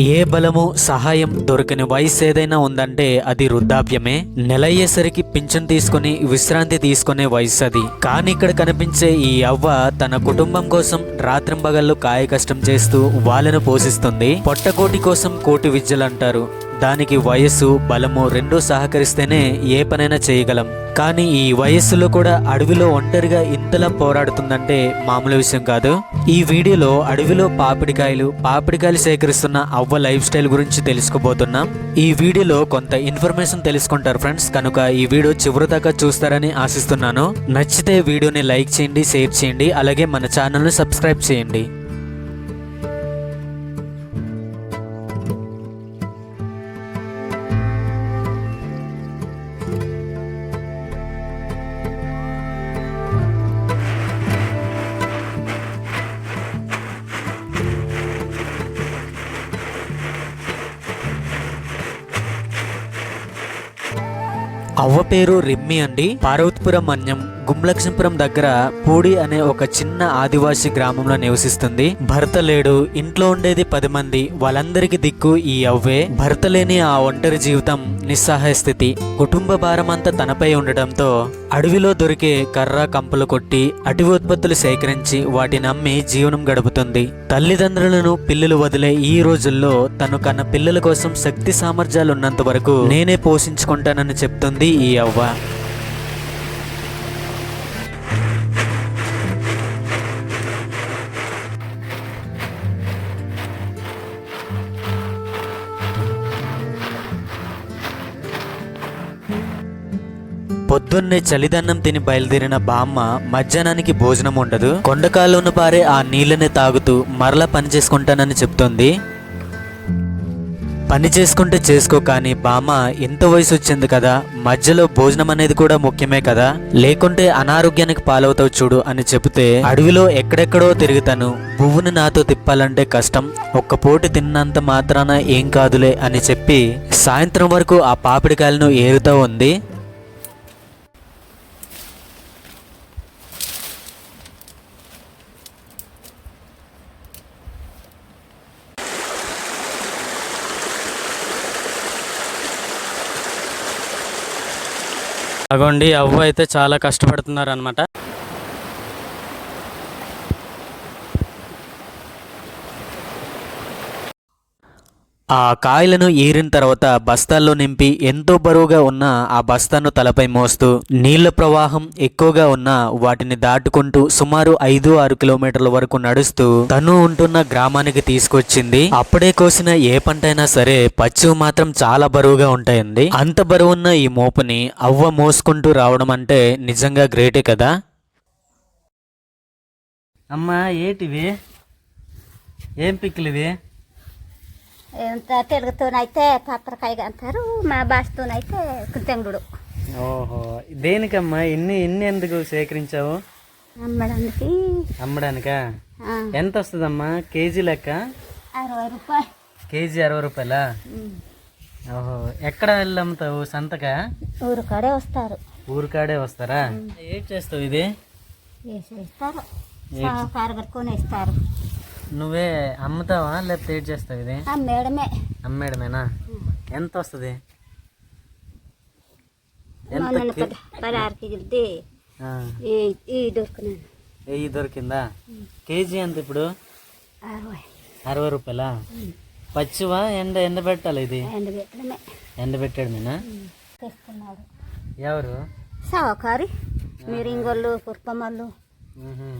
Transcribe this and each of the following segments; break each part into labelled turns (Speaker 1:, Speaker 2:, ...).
Speaker 1: ఏ బలము సహాయం దొరకని వయసు ఏదైనా ఉందంటే అది వృద్ధాప్యమే. నెల అయ్యేసరికి పింఛన్ తీసుకుని విశ్రాంతి తీసుకునే వయసు అది. కానీ ఇక్కడ కనిపించే ఈ అవ్వ తన కుటుంబం కోసం రాత్రింబగళ్ళు కాయ కష్టం చేస్తూ వాళ్ళను పోషిస్తుంది. పొట్టకోటి కోసం కోటి విద్యలు అంటారు దానికి వయస్సు బలము రెండూ సహకరిస్తేనే ఏ పనైనా చేయగలం. కానీ ఈ వయస్సులో కూడా అడవిలో ఒంటరిగా ఇంతలా పోరాడుతుందంటే మామూలు విషయం కాదు. ఈ వీడియోలో అడవిలో పాపిడికాయలు పాపిడికాయలు సేకరిస్తున్న అవ్వ లైఫ్ స్టైల్ గురించి తెలుసుకోబోతున్నాం. ఈ వీడియోలో కొంత ఇన్ఫర్మేషన్ తెలుసుకుంటారు ఫ్రెండ్స్. కనుక ఈ వీడియో చివరి దాకా చూస్తారని ఆశిస్తున్నాను. నచ్చితే వీడియోని లైక్ చేయండి షేర్ చేయండి. అలాగే మన ఛానల్ని సబ్స్క్రైబ్ చేయండి. అవ్వ పేరు రిమ్మి అండి. పార్వతీపురం మన్యం గుమ్లక్ష్మీపురం దగ్గర పూడి అనే ఒక చిన్న ఆదివాసీ గ్రామంలో నివసిస్తుంది. భర్త లేడు ఇంట్లో ఉండేది పది మంది వాళ్ళందరికీ దిక్కు ఈ అవ్వే. భర్త లేని ఆ ఒంటరి జీవితం నిస్సహాయ స్థితి. కుటుంబ భారం అంతా తనపై ఉండడంతో అడవిలో దొరికే కర్ర కంపలు కొట్టి అటవీ ఉత్పత్తులు సేకరించి వాటిని అమ్మి జీవనం గడుపుతుంది. తల్లిదండ్రులను పిల్లలు వదిలే ఈ రోజుల్లో తను కన్న పిల్లల కోసం శక్తి సామర్థ్యాలు ఉన్నంత వరకు నేనే పోషించుకుంటానని చెప్తుంది ఈ అవ్వ. పొద్దున్నే చలిదన్నం తిని బయలుదేరిన బామ్మ మధ్యాహ్నానికి భోజనం ఉండదు. కొండకాలను పారే ఆ నీళ్ళని తాగుతూ మరలా పని చేసుకుంటానని చెప్తోంది. పని చేసుకుంటే చేసుకో కానీ బామ్మ ఎంత వయసు వచ్చింది కదా మధ్యలో భోజనం అనేది కూడా ముఖ్యమే కదా. లేకుంటే అనారోగ్యానికి పాలవుతావు చూడు అని చెబితే అడవిలో ఎక్కడెక్కడో తిరుగుతాను పువ్వుని నాతో తిప్పాలంటే కష్టం ఒక్క పూట తిన్నంత మాత్రాన ఏం కాదులే అని చెప్పి సాయంత్రం వరకు ఆ పాపిడికాయలను ఏరుతూ ఉంది.
Speaker 2: అగోండి అవ్వ అయితే చాలా కష్టపడుతున్నారు అనమాట
Speaker 1: ఆ కాయలను ఏరిన తర్వాత బస్తాల్లో నింపి ఎంతో బరువుగా ఉన్న ఆ బస్తాను తలపై మోస్తూ నీళ్ళ ప్రవాహం ఎక్కువగా ఉన్న వాటిని దాటుకుంటూ సుమారు ఐదు ఆరు కిలోమీటర్ల వరకు నడుస్తూ తను ఉంటున్న గ్రామానికి తీసుకొచ్చింది. అప్పుడే కోసిన ఏ పంట అయినా సరే పచ్చివి మాత్రం చాలా బరువుగా ఉంటాయండి. అంత బరువున్న ఈ మోపుని అవ్వ మోసుకుంటూ రావడం అంటే నిజంగా గ్రేటే కదా?
Speaker 2: అమ్మా ఏటివి? ఏం పిక్కులు
Speaker 3: తెలుగుతోనైతే పత్రకాయ అంటారు మా భాషతోనైతే కుంతెంగుడు
Speaker 2: ఓహో దేనికమ్మా ఇన్ని ఇన్ని ఎందుకు సేకరించావు
Speaker 3: అమ్మడానికి
Speaker 2: అమ్మడానికా ఎంత వస్తుందమ్మా కేజీ లెక్క
Speaker 3: అరవై రూపాయలు
Speaker 2: కేజీ అరవై రూపాయలా. ఓహో ఎక్కడ వెళ్ళి అమ్ముతావు సంతకా
Speaker 3: ఊరు కాడే వస్తారు
Speaker 2: ఊరికాడే వస్తారా ఏం చేస్తావు ఇది
Speaker 3: వేసి ఇస్తారు కట్టుకొని ఇస్తారు
Speaker 2: నువ్వే అమ్ముతావా లేకపోతే ఏం చేస్తావు ఇది?
Speaker 3: ఆ మేడమే
Speaker 2: అమ్మేయడమేనా? ఎంత వస్తుంది?
Speaker 3: పదహారు కేజీలది. దొరికినాను
Speaker 2: వెయ్యి దొరికిందా? కేజీ ఎంత ఇప్పుడు?
Speaker 3: అరవై.
Speaker 2: అరవై రూపాయలా? పచ్చివా? ఎండ ఎండ పెట్టాలి ఇది?
Speaker 3: ఎండ పెట్టడమే.
Speaker 2: ఎండ పెట్టడమేనా ఎవరు?
Speaker 3: సాకారి మిరింగోళ్ళు పుష్పమ్మళ్ళు
Speaker 2: మ్హూ.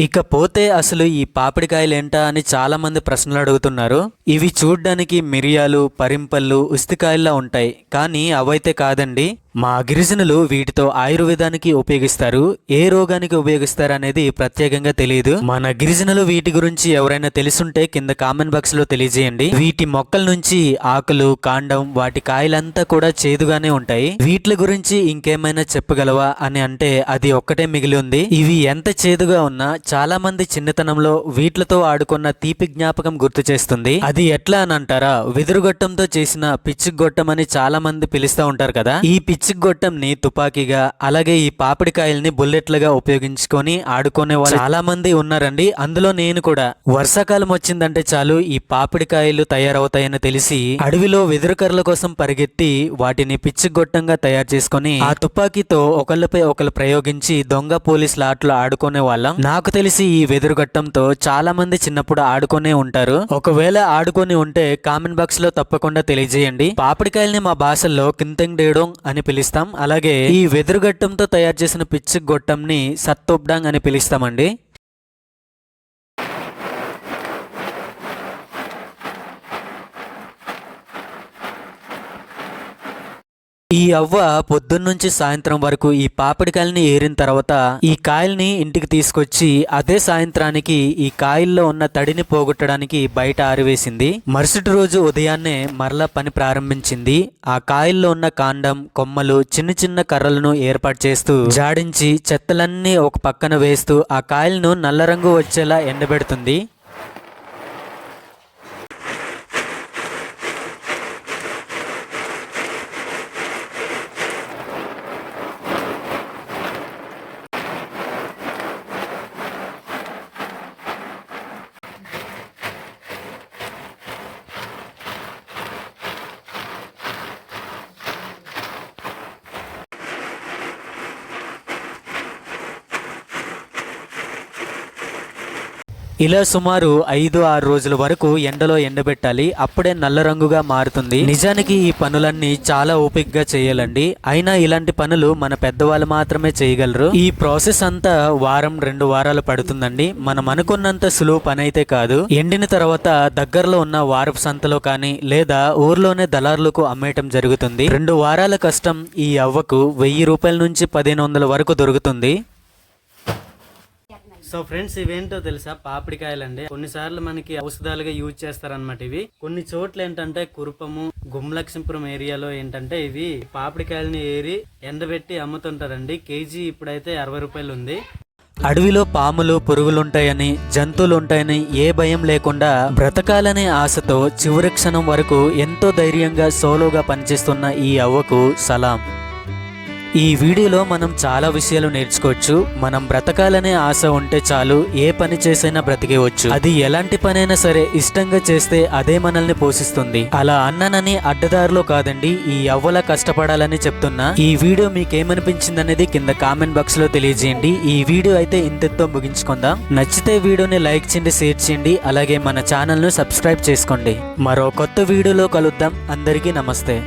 Speaker 1: ఇకపోతే అసలు ఈ పాపిడికాయలు ఏంటా అని చాలామంది ప్రశ్నలు అడుగుతున్నారు. ఇవి చూడ్డానికి మిరియాలు పరింపళ్ళు ఉస్తికాయల్లా ఉంటాయి. కానీ అవైతే కాదండి. మా గిరిజనులు వీటితో ఆయుర్వేదానికి ఉపయోగిస్తారు ఏ రోగానికి ఉపయోగిస్తారు అనేది ప్రత్యేకంగా తెలియదు. మన గిరిజనులు వీటి గురించి ఎవరైనా తెలుసుంటే కింద కామెంట్ బాక్స్లో తెలియజేయండి. వీటి మొక్కల నుంచి ఆకులు కాండం వాటి కాయలంతా కూడా చేదుగానే ఉంటాయి. వీటి గురించి ఇంకేమైనా చెప్పగలవా అని అంటే అది ఒక్కటే మిగిలి ఉంది. ఇవి ఎంత చేదుగా ఉన్నా చాలా మంది చిన్నతనంలో వీటితో ఆడుకున్న తీపి జ్ఞాపకం గుర్తు చేస్తుంది. అది ఎట్లా అని అంటారా? వెదురుగొట్టంతో చేసిన పిచ్చి గొట్టం అని చాలా మంది పిలుస్తూ ఉంటారు కదా. ఈ పిచ్చి పిచ్చిగొట్టంని తుపాకీగా. అలాగే ఈ పాపిడికాయల్ని బుల్లెట్లుగా ఉపయోగించుకొని ఆడుకునే వాళ్ళు చాలా మంది ఉన్నారండి. అందులో నేను కూడా. వర్షాకాలం వచ్చిందంటే చాలు ఈ పాపిడికాయలు తయారవుతాయని తెలిసి అడవిలో వెదురుకర్ల కోసం పరిగెత్తి వాటిని పిచ్చిగొట్టంగా తయారు చేసుకొని ఆ తుపాకీతో ఒకళ్ళపై ఒకళ్ళు ప్రయోగించి దొంగ పోలీసుల ఆటలు ఆడుకునే వాళ్ళం. నాకు తెలిసి ఈ వెదురుగట్టంతో చాలా మంది చిన్నప్పుడు ఆడుకునే ఉంటారు. ఒకవేళ ఆడుకొని ఉంటే కామెంట్ బాక్స్లో తప్పకుండా తెలియజేయండి. పాపిడికాయల్ని మా భాషల్లో కింతంగ్ డేడోంగ్ అని పిలుస్తాం. అలాగే ఈ వెదురుగట్టంతో తయారు చేసిన పిచ్చి గొట్టంని సత్తోబ్డాంగ్ అని పిలుస్తామండి. ఈ అవ్వ పొద్దున్నుంచి సాయంత్రం వరకు ఈ పాపిడికాయల్ని ఏరిన తర్వాత ఈ కాయల్ని ఇంటికి తీసుకొచ్చి అదే సాయంత్రానికి ఈ కాయల్లో ఉన్న తడిని పోగొట్టడానికి బయట ఆరివేసింది. మరుసటి రోజు ఉదయాన్నే మరలా పని ప్రారంభించింది. ఆ కాయల్లో ఉన్న కాండం కొమ్మలు చిన్న చిన్న కర్రలను ఏర్పాటు చేస్తూ జాడించి చెత్తలన్నీ ఒక పక్కన వేస్తూ ఆ కాయలను నల్ల రంగు వచ్చేలా ఎండబెడుతుంది. ఇలా సుమారు ఐదు ఆరు రోజుల వరకు ఎండలో ఎండబెట్టాలి. అప్పుడే నల్ల రంగుగా మారుతుంది. నిజానికి ఈ పనులన్నీ చాలా ఓపికగా చేయాలండి. అయినా ఇలాంటి పనులు మన పెద్దవాళ్ళు మాత్రమే చేయగలరు. ఈ ప్రాసెస్ అంతా వారం రెండు వారాలు పడుతుందండి. మనం అనుకున్నంత సులువు పని అయితే కాదు. ఎండిన తర్వాత దగ్గరలో ఉన్న వారపు సంతలో కానీ లేదా ఊర్లోనే దళారులకు అమ్మేయటం జరుగుతుంది. రెండు వారాల కష్టం ఈ అవ్వకు. వెయ్యి రూపాయల నుంచి పదిహేను వందల వరకు దొరుకుతుంది.
Speaker 2: సో ఫ్రెండ్స్ ఇవేంటో తెలుసా? పాపిడికాయలు అండి కొన్నిసార్లు మనకి ఔషధాలుగా యూజ్ చేస్తారన్నమాట ఇవి. కొన్ని చోట్ల ఏంటంటే కురుపము గుమ్మలక్ష్మీపురం ఏరియాలో ఏంటంటే ఇవి పాపిడికాయలని ఏరి ఎండబెట్టి అమ్ముతుంటారండి. కేజీ ఇప్పుడైతే అరవై రూపాయలు ఉంది.
Speaker 1: అడవిలో పాములు పురుగులుంటాయని జంతువులు ఉంటాయని ఏ భయం లేకుండా బ్రతకాలనే ఆశతో చివరి క్షణం వరకు ఎంతో ధైర్యంగా సోలోగా పనిచేస్తున్న ఈ అవ్వకు సలాం. ఈ వీడియోలో మనం చాలా విషయాలు నేర్చుకోవచ్చు. మనం బ్రతకాలనే ఆశ ఉంటే చాలు ఏ పని చేసైనా బ్రతికేవచ్చు. అది ఎలాంటి పనైనా సరే ఇష్టంగా చేస్తే అదే మనల్ని పోషిస్తుంది. అలా అన్నానని అడ్డదారిలో కాదండి ఈ అవ్వల కష్టపడాలని చెప్తున్నా. ఈ వీడియో మీకేమనిపించింది అనేది కింద కామెంట్ బాక్స్లో తెలియజేయండి. ఈ వీడియో అయితే ఇంతతో ముగించుకుందాం. నచ్చితే వీడియోని లైక్ చేయండి షేర్ చేయండి అలాగే మన ఛానల్ను సబ్స్క్రైబ్ చేసుకోండి. మరో కొత్త వీడియోలో కలుద్దాం. అందరికీ నమస్తే.